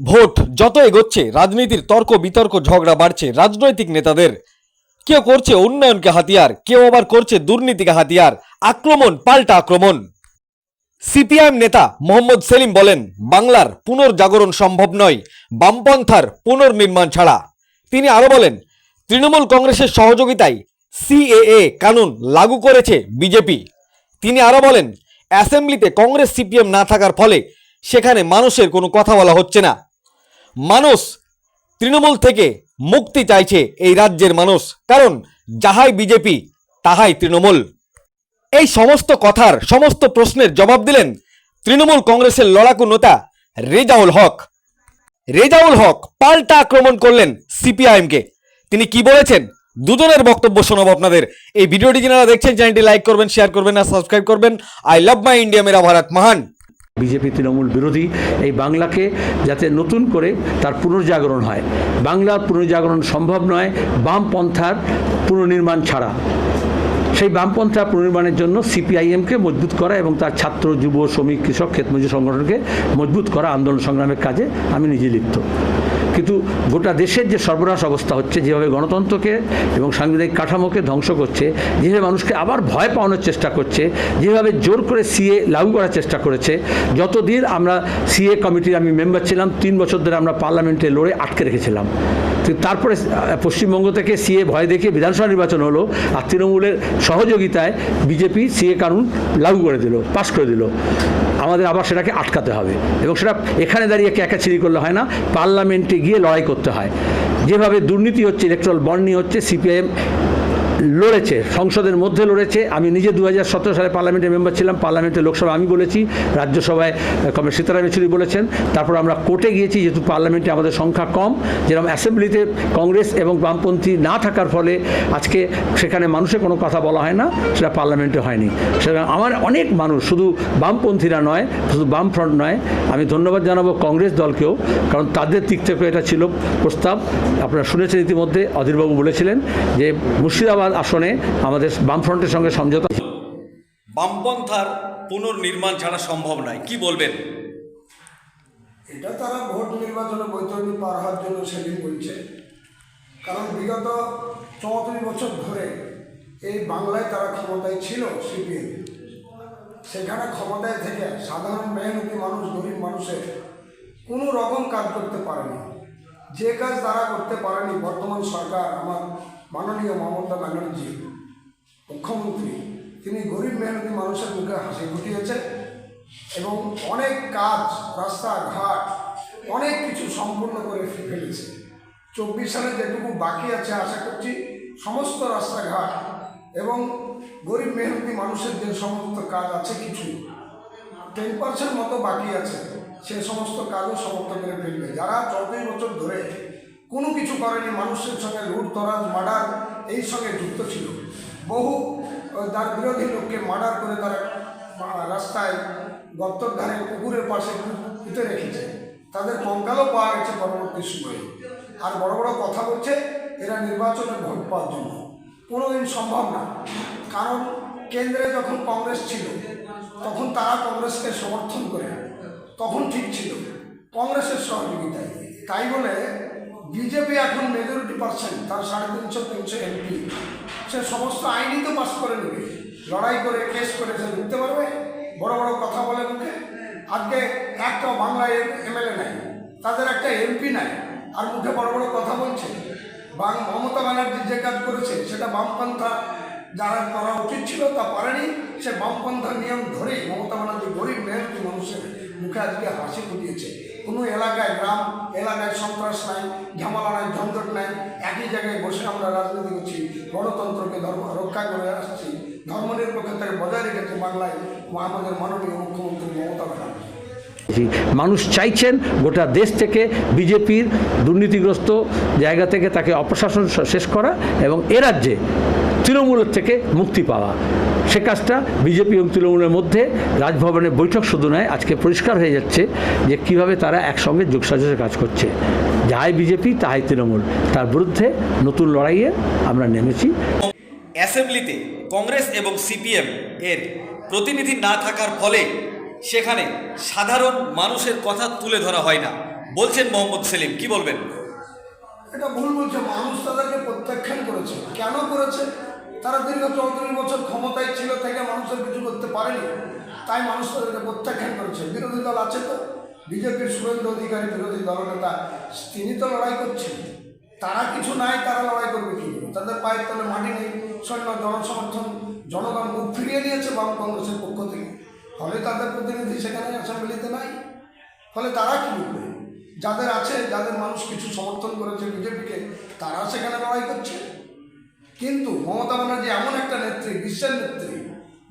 Vote যত এগোচ্ছে, রাজনীতির তর্ক বিতর্ক ঝগড়া বাড়ছে, রাজনৈতিক নেতাদের। কেউ করছে উন্নয়নকে হাতিয়ার, কেউ আবার করছে দুর্নীতিকে হাতিয়ার, আক্রমণ পাল্টা আক্রমণ। সিপিআইএম নেতা মোহাম্মদ সেলিম বলেন, বাংলার পুনর্জাগরণ সম্ভব নয়, বামপন্থার পুনর্নির্মাণ ছাড়া। তিনি আরও বলেন, তৃণমূল কংগ্রেসের সহযোগিতায় সিএএ কানুন লাগু করেছে বিজেপি। তিনি আরও বলেন, অ্যাসেম্বলিতে কংগ্রেস সিপিএম না থাকার ফলে সেখানে মানুষের কোনো কথা বলা হচ্ছে না। মানুষ তৃণমূল থেকে মুক্তি চাইছে এই রাজ্যের মানুষ। কারণ যাহাই বিজেপি, তাহাই তৃণমূল। এই সমস্ত কথার, সমস্ত প্রশ্নের জবাব দিলেন তৃণমূল কংগ্রেসের লড়াকু নেতা রেজাউল হক। রেজাউল হক পাল্টা আক্রমণ করলেন সিপিআইএমকে। তিনি কি বলেছেন? দুজনের বক্তব্য শোনাব আপনাদের। এই ভিডিওটি যারা দেখছেন, চ্যানেলটি লাইক করবেন, শেয়ার করবেন আর সাবস্ক্রাইব করবেন। আই লাভ মাই ইন্ডিয়া, মেরা ভারত মহান। বিজেপি তৃণমূল বিরোধী এই বাংলাকে যাতে নতুন করে তার পুনর্জাগরণ হয়। বাংলার পুনর্জাগরণ সম্ভব নয় বাম পন্থার পুনর্নির্মাণ ছাড়া। সেই বামপন্থা পুনর্নির্মাণের জন্য সিপিআইএমকে মজবুত করা এবং তার ছাত্র, যুব, শ্রমিক, কৃষক ক্ষেতমজুর সংগঠনকে মজবুত করা আন্দোলন সংগ্রামের কাজে আমি নিজে লিপ্ত। কিন্তু গোটা দেশের যে সর্বনাশ অবস্থা হচ্ছে, যেভাবে গণতন্ত্রকে এবং সাংবিধানিক কাঠামোকে ধ্বংস করছে, যেভাবে মানুষকে আবার ভয় পাওয়ানোর চেষ্টা করছে, যেভাবে জোর করে সিএ লাগু করার চেষ্টা করেছে, যতদিন আমরা সিএ কমিটির আমি মেম্বার ছিলাম, তিন বছর ধরে আমরা পার্লামেন্টে লড়ে আটকে রেখেছিলাম। তারপরে পশ্চিমবঙ্গ থেকে সিএ ভয় দেখে বিধানসভা নির্বাচন হলো আর তৃণমূলের সহযোগিতায় বিজেপি সিএ কানুন লাগু করে দিল, পাশ করে দিল। আমাদের আবার সেটাকে আটকাতে হবে এবং সেটা এখানে দাঁড়িয়ে একা চিড়ি করলে হয় না, পার্লামেন্টে গিয়ে লড়াই করতে হয়। যেভাবে দুর্নীতি হচ্ছে ইলেকট্রাল বন্ড হচ্ছে, সিপিআইএম লড়েছে, সংসদের মধ্যে লড়েছে। আমি নিজে দু হাজার সতেরো সালে পার্লামেন্টের মেম্বার ছিলাম, পার্লামেন্টে লোকসভা আমি বলেছি, রাজ্যসভায় কমরেড সীতারাম ইয়েচুরি বলেছেন। তারপর আমরা কোর্টে গিয়েছি, যেহেতু পার্লামেন্টে আমাদের সংখ্যা কম, যেরকম অ্যাসেম্বলিতে কংগ্রেস এবং বামপন্থী না থাকার ফলে আজকে সেখানে মানুষের কোনো কথা বলা হয় না, সেটা পার্লামেন্টে হয়নি। সেটা আমার অনেক মানুষ, শুধু বামপন্থীরা নয়, শুধু বাম ফ্রন্ট নয়, আমি ধন্যবাদ জানাব কংগ্রেস দলকেও, কারণ তাদের দিক থেকে এটা ছিল প্রস্তাব। আপনারা শুনেছেন ইতিমধ্যে, অধীরবাবু বলেছিলেন যে মুর্শিদাবাদ আসনে আমাদের বামফ্রন্টের সঙ্গে সমঝোতা বামপন্থার পুনর্নির্মাণ ছাড়া সম্ভব নয়। কি বলবেন? এটা তারা ভোট নির্বাচনে বৈতরণী পার হওয়ার জন্য সেদিন বলছে। কারণ বিগত চৌত্রিশ বছর ধরে এই বাংলায় তারা ক্ষমতায় ছিল সিপিএম। সেখানে ক্ষমতায় থেকে সাধারণ মেহনতি মানুষ গরিব মানুষের কোনো রকম কাজ করতে পারেনি। যে কাজ তারা করতে পারেনি বর্তমান সরকার আমার মাননীয় মমতা ব্যানার্জি মুখ্যমন্ত্রী, তিনি গরিব মেহনতি মানুষের মুখে হাসি ফুটিয়েছে এবং অনেক কাজ, রাস্তাঘাট, অনেক কিছু সম্পূর্ণ করে ফেলেছে। চব্বিশ সালে যেটুকু বাকি আছে আশা করছি, সমস্ত রাস্তাঘাট এবং গরিব মেহনতি মানুষের যে সমস্ত কাজ আছে কিছু টেন পার্সেন্ট মতো বাকি আছে, সে সমস্ত কাজও সমাপ্ত করে ফেলবে। যারা চৌত্রিশ বছর ধরে কোনো কিছু করেনি, মানুষের সঙ্গে লুট, তরাজ, মার্ডার, এই সঙ্গে যুক্ত ছিল। বহু তার বিরোধী লোককে মার্ডার করে তারা রাস্তায় গর্তর ধারে পুকুরের পাশে পুঁতে রেখেছে। তাদের কঙ্কালও পাওয়া গেছে পরবর্তী সময়ে। আর বড় বড় কথা বলছে, এরা নির্বাচনে ভোট পাওয়ার জন্য। কোনোদিন সম্ভব না। কারণ কেন্দ্রে যখন কংগ্রেস ছিল, তখন তারা কংগ্রেসকে সমর্থন করে তখন ঠিক ছিল। কংগ্রেসের সহযোগিতায়। তাই বলে বিজেপি এখন মেজরিটি পার্সেন্ট তার সাড়ে তিনশো তিনশো এমপি সে সমস্ত আইনই তো পাস করে নেবে। লড়াই করে কেস করে, সে ঢুকতে পারবে। বড় বড় কথা বলে মুখে। আজকে একটা বাংলায় এমএলএ নাই, তাদের একটা এমপি নাই, আর মুখে বড় বড় কথা বলছে। বাং, মমতা ব্যানার্জি যে কাজ করেছে, সেটা বামপন্থা যারা করা উচিত ছিল তা পারেনি সে বামপন্থার নিয়ম ধরেই মমতা ব্যানার্জি গরিব মেহনতি মানুষের মুখে আজকে হাসি ফুটিয়েছে। কোনো এলাকায় গ্রাম, এলাকায় সন্ত্রাস নাই, ঝামেলা নাই, ঝঞ্ঝট নাই, একই জায়গায় বসে আমরা রাজনীতি করছি, গণতন্ত্রকে ধর্ম রক্ষা করে আসছি ধর্মনিরপেক্ষতাকে বজায় রেখেছে বাংলায় আমাদের মাননীয় মুখ্যমন্ত্রী মমতা ব্যানার্জি। মানুষ চাইছেন গোটা দেশ থেকে বিজেপির দুর্নীতিগ্রস্ত জায়গা থেকে তাকে অপশাসন শেষ করা এবং এ রাজ্যে তৃণমূলের থেকে মুক্তি পাওয়া। সে কাজটা বিজেপি এবং তৃণমূলের মধ্যে রাজভবনের বৈঠক শুধু নয় আজকে পরিষ্কার হয়ে যাচ্ছে যে কীভাবে তারা একসঙ্গে যোগসাজসে কাজ করছে। যাই বিজেপি তাই তৃণমূল। তার বিরুদ্ধে নতুন লড়াইয়ে আমরা নেমেছি। অ্যাসেম্বলিতে কংগ্রেস এবং সিপিএম এর প্রতিনিধি না থাকার ফলে সেখানে সাধারণ মানুষের কথা তুলে ধরা হয় না। বলছেন মোহাম্মদ সেলিম কি বলবেন? এটা ভুল বলছে মানুষ তাদেরকে প্রত্যাখ্যান করেছে। কেন করেছে? তারা দীর্ঘ চৌত্রিশ বছর ক্ষমতায় ছিল থেকে মানুষের কিছু করতে পারেনি। তাই মানুষ তাদেরকে প্রত্যাখ্যান করেছে। বিরোধী দল আছে তো? বিজেপির সুরেন্দ্র অধিকারী, বিরোধী দলনেতা, তিনি তো লড়াই করছেন। তারা কিছু নাই, তারা লড়াই করবে কি? তাদের পায়ের তলে মাটি নেই। সৈন্য জনসমর্থন, জনগণ মুখ ফিরিয়ে নিয়েছে বাম কংগ্রেসের পক্ষ থেকে। ফলে তাদের প্রতিনিধি সেখানে অ্যাসেম্বলিতে নাই। ফলে তারা কি করবে? যাদের আছে, যাদের মানুষ কিছু সমর্থন করেছে বিজেপিকে, তারা সেখানে লড়াই করছে। কিন্তু মমতা ব্যানার্জি এমন একটা নেত্রী, বিশ্বের নেত্রী,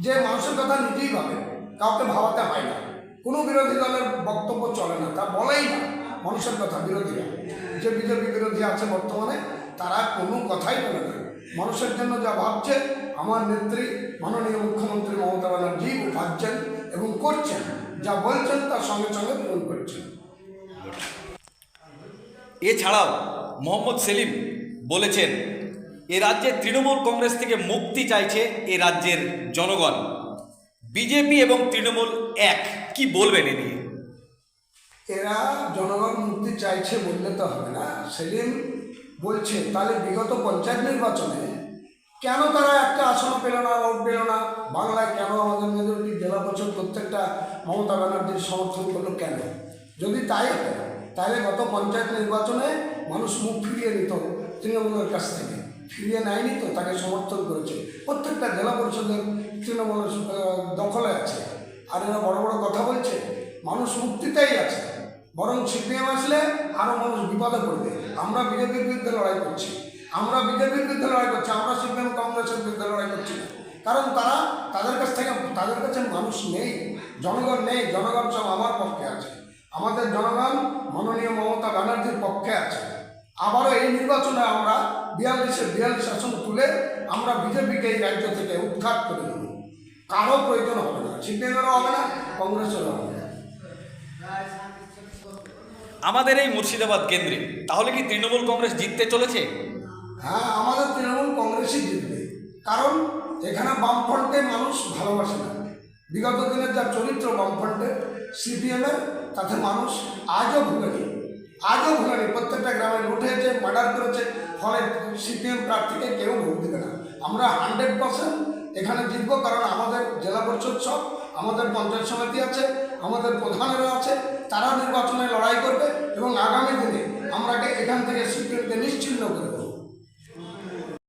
যে মানুষের কথা নিজেই ভাবে, কাউকে ভাবাতে হয় না। কোনো বিরোধী দলের বক্তব্য চলে না, তা বলেই না মানুষের কথা বিরোধীরা। যে বিজেপি বিরোধী আছে বর্তমানে, তারা কোনো কথাই বলে না। মানুষের জন্য যা ভাবছে, আমার নেত্রী, মাননীয় মুখ্যমন্ত্রী মমতা ব্যানার্জি ভাবছেন এবং করছেন, যা বলছেন তার সঙ্গে সঙ্গে পূরণ করছেন। এছাড়াও মোহাম্মদ সেলিম বলেছেন এ রাজ্যে তৃণমূল কংগ্রেস থেকে মুক্তি চাইছে এ রাজ্যের জনগণ। বিজেপি এবং তৃণমূল এক। কি বলবেন এ নিয়ে? এরা জনগণ মুক্তি চাইছে বললে তো হবে না। সেলিম বলছে, তাহলে বিগত পঞ্চায়েত নির্বাচনে কেন তারা একটা আসন পেল না, ভোট পেল না? বাংলায় কেন আমাদের মেজরিটি জেলা পরিষদ প্রত্যেকটা মমতা ব্যানার্জির সমর্থন করল কেন? যদি তাই তাহলে গত পঞ্চায়েত নির্বাচনে মানুষ মুখ ফিরিয়ে নিত তৃণমূলের কাছ থেকে। ফিরিয়ে নেয়নি তো তাকে সমর্থন করেছে। প্রত্যেকটা জেলা পরিষদের তৃণমূলের আহ, দখলে আছে। আর এরা বড় বড় কথা বলছে মানুষ মুক্তিতেই আছে। বরং সিপিএম আসলে আরও মানুষ বিপদে পড়বে। আমরা বিজেপির বিরুদ্ধে লড়াই করছি। আমরা বিজেপির বিরুদ্ধে লড়াই করছি আমরা সিপিএম কংগ্রেসের বিরুদ্ধে লড়াই করছি। কারণ তারা তাদের কাছ থেকে তাদের কাছে মানুষ নেই জনগণ নেই জনগণ সব আমার পক্ষে আছে। আমাদের জনগণ মাননীয় মমতা ব্যানার্জির পক্ষে আছে। আবারও এই নির্বাচনে আমরা বিয়াল্লিশে বিয়াল্লিশ আসন তুলে আমরা বিজেপিকে এই রাজ্য থেকে উৎখাত করে দেব কারও প্রয়োজন হবে না। সিপিএমেরও হবে না কংগ্রেসেরও হবে না। আমাদের এই মুর্শিদাবাদ কেন্দ্রে তাহলে কি তৃণমূল কংগ্রেস জিততে চলেছে? হ্যাঁ আমাদের তৃণমূল কংগ্রেসই জিতবে। কারণ এখানে বামফ্রন্টে মানুষ ভালোবাসে না। বিগত দিনের যা চরিত্র বামফ্রন্টের সিপিএমের তাতে মানুষ আজও ভুলেনি আজও ভুলেনি, প্রত্যেকটা গ্রামে লুটেছে, মার্ডার করেছে, ফলে সিপিএম প্রার্থীকে কেউ ভোট দেবে না। আমরা হান্ড্রেড পার্সেন্ট এখানে জিতবো, কারণ আমাদের জেলা পরিষদ সব, আমাদের পঞ্চায়েত সমিতি আছে, আমাদের প্রধানেরও আছে তারা নির্বাচনে লড়াই করবে এবং আগামী দিনে আমরা এখান থেকে সিপিএমকে নিশ্চিহ্ন করে দেবো।